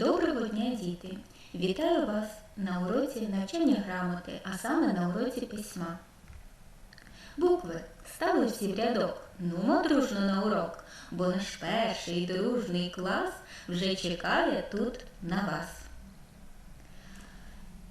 Доброго дня, діти! Вітаю вас на уроці навчання грамоти, а саме на уроці письма. Букви стали всі в рядок. Нумо дружно на урок, бо наш перший дружний клас вже чекає тут на вас.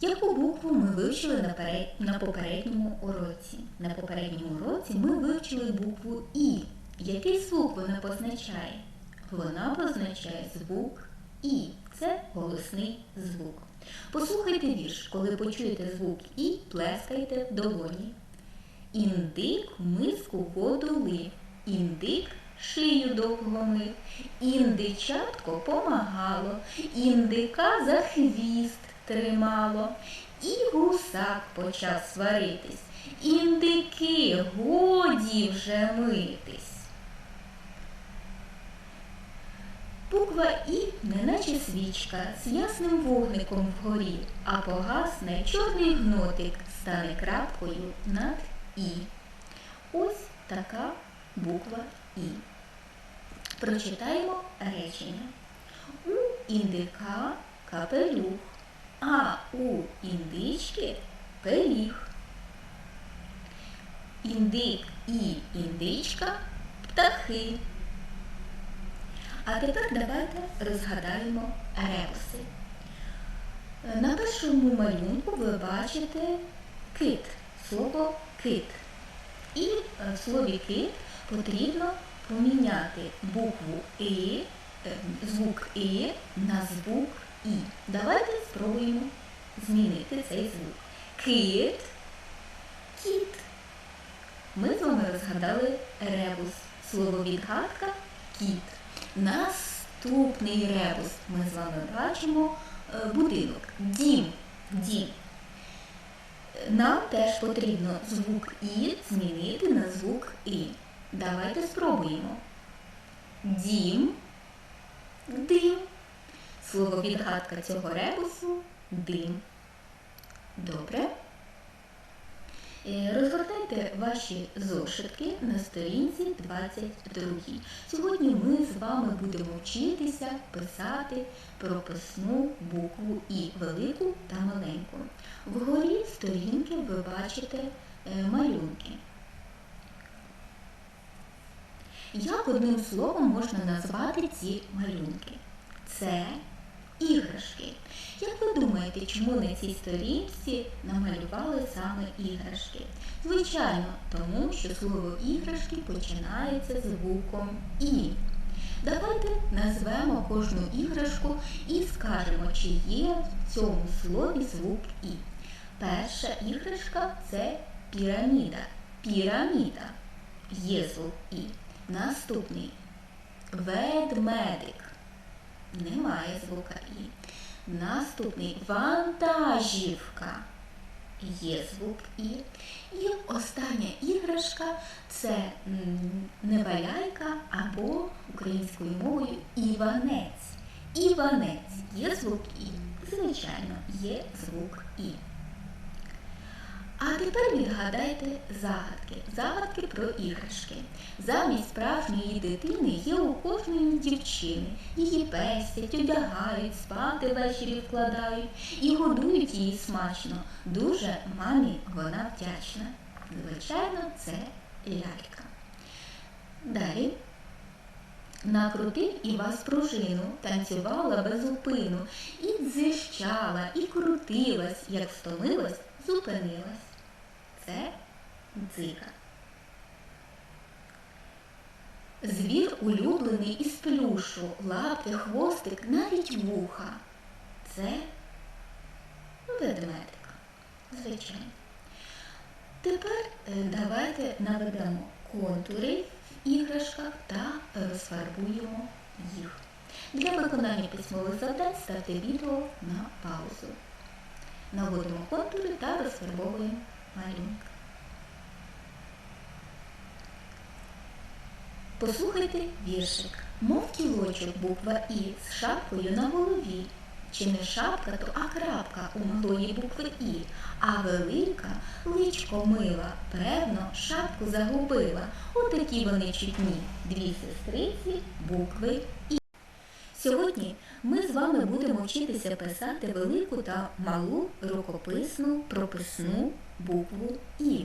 Яку букву ми вивчили на, пере- на попередньому уроці? На попередньому уроці ми вивчили букву І. Який звук вона позначає? Вона позначає звук І. Це голосний звук. Послухайте вірш, коли почуєте звук І, плескайте в долоні. Індик миску воду лив, індик шию довго мив, індичатко помагало, індика за хвіст тримало, і гусак почав сваритись. Індики, годі вже митись. Буква І, неначе свічка, з ясним вогником вгорі, а погасне чорний гнотик стане крапкою над І. Ось така буква І. Прочитаємо речення. У індика капелюх, а у індички пиріг. Індик і індичка птахи. А тепер давайте розгадаємо ребуси. На першому малюнку ви бачите кит, слово кит. І в слові кит потрібно поміняти букву І, е, звук І на звук І. Давайте спробуємо змінити цей звук. Кит, кіт. Ми з вами розгадали ребус. Слово відгадка кіт. Наступний ребус ми з вами бачимо е, будинок. Дім. Дім. Нам теж потрібно звук І змінити на звук І. Давайте спробуємо. Дім. Дим. Слово відгадка цього ребусу дим. Добре. Е, Розгортайте ваші зошитки на сторінці 22. Сьогодні ми з вами будемо вчитися писати прописну букву І велику та маленьку. Вгорі сторінки ви бачите е, малюнки. Як одним словом можна назвати ці малюнки? Це іграшки. Як ви думаєте, чому на цій сторінці намалювали саме іграшки? Звичайно, тому що слово іграшки починається звуком І. Давайте назвемо кожну іграшку і скажемо, чи є в цьому слові звук І. Перша іграшка це піраміда. Піраміда. Є звук І. Наступний ведмедик. Немає звука І. Наступний вантажівка. Є звук І. І остання іграшка це неваляйка або українською мовою іванець. Іванець. Є звук І. Звичайно, є звук І. А тепер відгадайте загадки. Загадки про іграшки. Замість справжньої дитини є у кожної дівчини. Її пестять, одягають, спати ввечері вкладають і годують її смачно. Дуже мамі вона вдячна. Звичайно, це лялька. Далі. Накрутив Івась пружину, танцювала без зупину, і дзищала, і крутилась, як втомилась, зупинилась. Це дзика. Звір улюблений із плюшу, лапи, хвостик, навіть вуха. Це ведмедик. Звичайно. Тепер е, давайте наведемо контури в іграшках та розфарбуємо їх. Для виконання письмових завдань ставте відео на паузу. Наводимо контури та розфарбовуємо малюнок. Послухайте віршик. Мов кілочок буква І з шапкою на голові. Чи не шапка, то а крапка у малої букви І, а велика личко мила, певно, шапку загубила. Отакі вони чутні, дві сестриці букви І. Сьогодні ми з вами будемо вчитися писати велику та малу рукописну прописну букву І.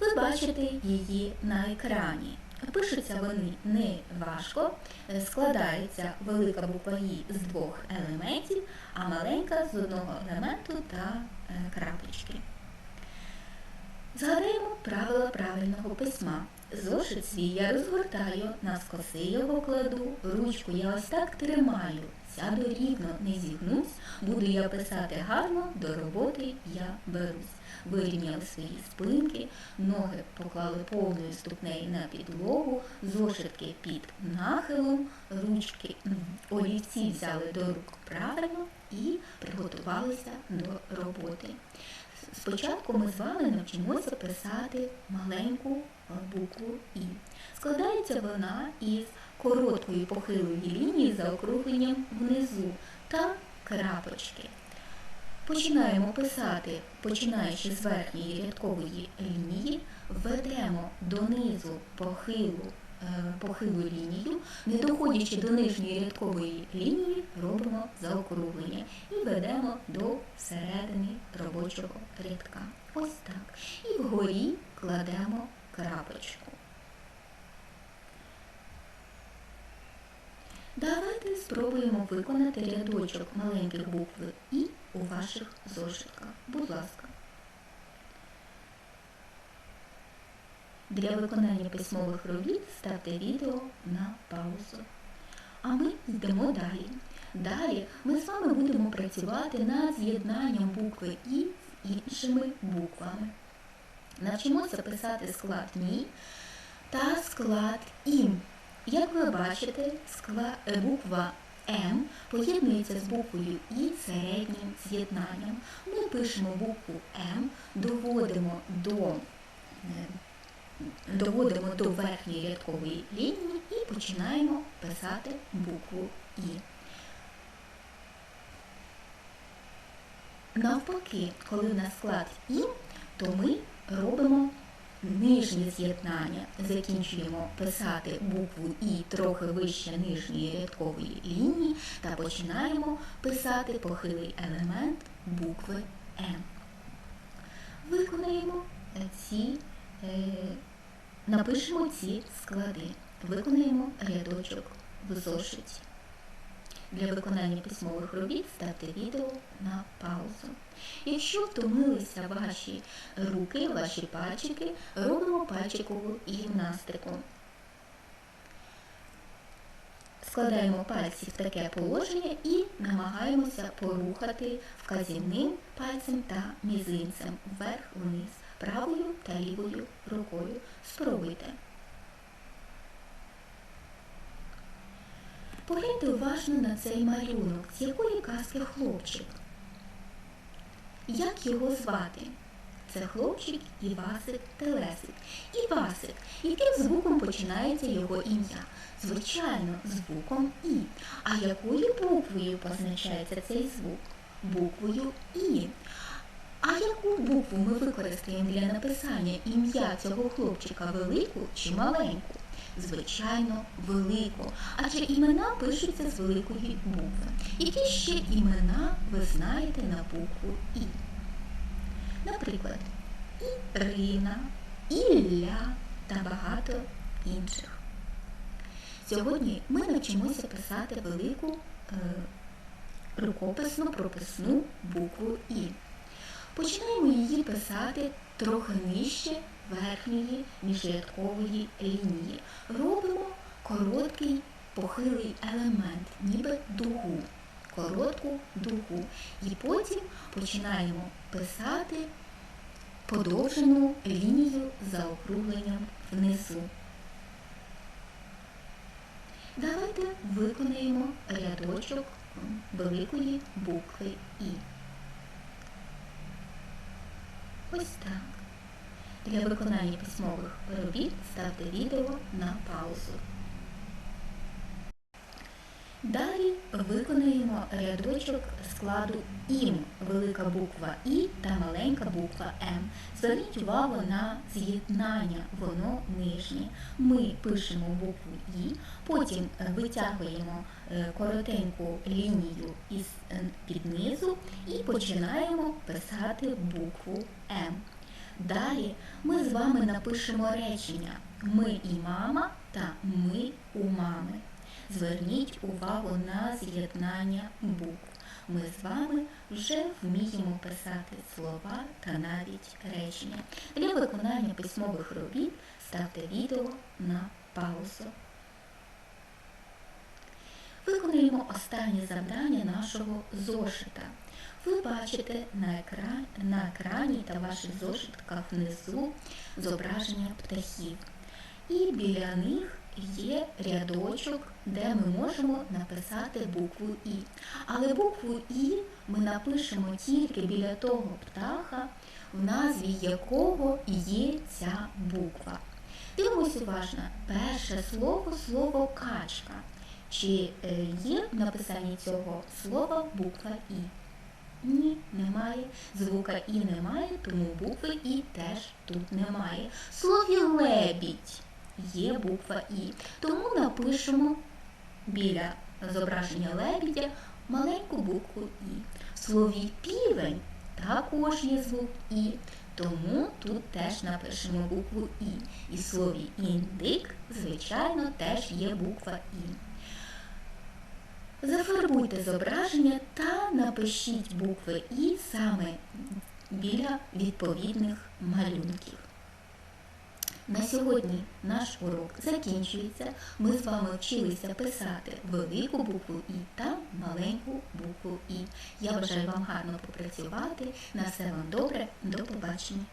Ви бачите її на екрані. Пишуться вони не важко, складається велика буква І з двох елементів, а маленька з одного елементу та е, крапочки. Згадаємо правила правильного письма. Зошит свій я розгортаю, на скоси його кладу, ручку я ось так тримаю, сяду рівно, не зігнусь, буду я писати гарно, до роботи я берусь. Вирівняли свої спинки, ноги поклали повною ступнею на підлогу, зошитки під нахилом, ручки, олівці взяли до рук правильно і приготувалися до роботи. Спочатку ми з вами навчимося писати маленьку букву І. Складається вона із короткої похилої лінії за округленням внизу та крапочки. Починаємо писати, починаючи з верхньої рядкової лінії, введемо донизу похилу, е, похилу лінію, не доходячи до нижньої рядкової лінії, робимо заокруглення і ведемо до середини робочого рядка. Ось так. І вгорі кладемо крапочку. Давайте спробуємо виконати рядочок маленьких букв І у ваших зошитках. Будь ласка. Для виконання письмових робіт ставте відео на паузу. А ми йдемо далі. Далі ми з вами будемо працювати над з'єднанням букви І з іншими буквами. Навчимося писати склад Мі та склад Ім. Як ви бачите, буква М поєднується з буквою І середнім з'єднанням. Ми пишемо букву М, доводимо до е, доводимо до верхньої рядкової лінії і починаємо писати букву І. Навпаки, коли в нас склад І, то ми робимо нижнє з'єднання. Закінчуємо писати букву І трохи вище нижньої рядкової лінії та починаємо писати похилий елемент букви М. Виконаємо ці, е, напишемо ці склади, виконаємо рядочок в зошиті. Для виконання письмових робіт ставте відео на паузу. Якщо втомилися ваші руки, ваші пальчики, робимо пальчикову гімнастику. Складаємо пальці в таке положення і намагаємося порухати вказівним пальцем та мізинцем вверх-вниз, правою та лівою рукою. Спробуйте. Погляньте уважно на цей малюнок, з якої казки хлопчик. Як його звати? Це хлопчик Івасик Телесик. Івасик, яким звуком починається його ім'я? Звичайно, звуком І. А якою буквою позначається цей звук? Буквою І. А яку букву ми використаємо для написання ім'я цього хлопчика велику чи маленьку? Звичайно, велику, адже імена пишуться з великої букви. Які ще імена ви знаєте на букву І? Наприклад, Ірина, Ілля та багато інших. Сьогодні ми навчимося писати велику е, рукописну прописну букву І. Починаємо її писати трохи нижче верхньої міжрядкової лінії. Робимо короткий похилий елемент, ніби дугу, коротку дугу. І потім починаємо писати подовжену лінію за округленням внизу. Давайте виконаємо рядочок великої букви І. Ось так. Для виконання письмових робіт ставте відео на паузу. Далі виконуємо рядочок складу ІМ, велика буква І та маленька буква М. Зверніть увагу на з'єднання, воно нижнє. Ми пишемо букву І, потім витягуємо е, коротеньку лінію е, під низу і починаємо писати букву М. Далі ми з вами напишемо речення Ми і мама та ми у мами. Зверніть увагу на з'єднання букв. Ми з вами вже вміємо писати слова та навіть речення. Для виконання письмових робіт ставте відео на паузу. Виконуємо останнє завдання нашого зошита. Ви бачите на екрані, на екрані та ваших зошитках внизу зображення птахів. І біля них є рядочок, де ми можемо написати букву І. Але букву І ми напишемо тільки біля того птаха, в назві якого є ця буква. Дивимось уважно. Перше слово слово качка. Чи е, є в написанні цього слова буква І? Ні, немає. Звука І немає, тому букви І теж тут немає. В слові лебідь є буква І. Тому напишемо біля зображення лебідя маленьку букву І. В слові півень також є звук І, тому тут теж напишемо букву І. І в слові індик, звичайно, теж є буква І. Зафарбуйте зображення та напишіть букви І саме біля відповідних малюнків. На сьогодні наш урок закінчується. Ми з вами вчилися писати велику букву І та маленьку букву І. Я бажаю вам гарно попрацювати. На все вам добре. До побачення.